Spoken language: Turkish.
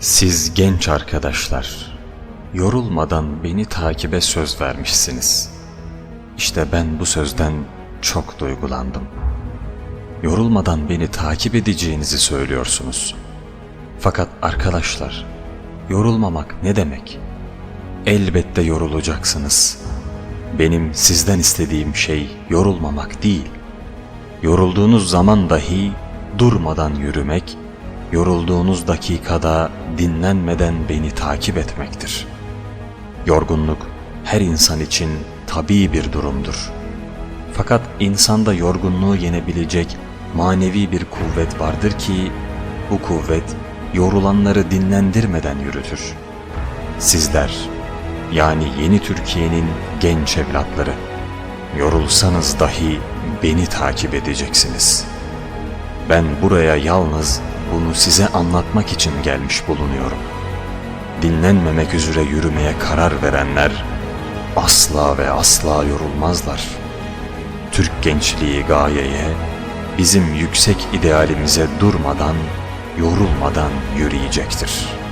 Siz genç arkadaşlar, yorulmadan beni takibe söz vermişsiniz. İşte ben bu sözden çok duygulandım. Yorulmadan beni takip edeceğinizi söylüyorsunuz. Fakat arkadaşlar, yorulmamak ne demek? Elbette yorulacaksınız. Benim sizden istediğim şey yorulmamak değil. Yorulduğunuz zaman dahi durmadan yürümek, yorulduğunuz dakikada dinlenmeden beni takip etmektir. Yorgunluk her insan için tabii bir durumdur. Fakat insanda yorgunluğu yenebilecek manevi bir kuvvet vardır ki bu kuvvet yorulanları dinlendirmeden yürütür. Sizler yani yeni Türkiye'nin genç evlatları yorulsanız dahi beni takip edeceksiniz. Ben buraya yalnız bunu size anlatmak için gelmiş bulunuyorum. Dinlenmemek üzere yürümeye karar verenler asla ve asla yorulmazlar. Türk gençliği gayeye, bizim yüksek idealimize durmadan, yorulmadan yürüyecektir.''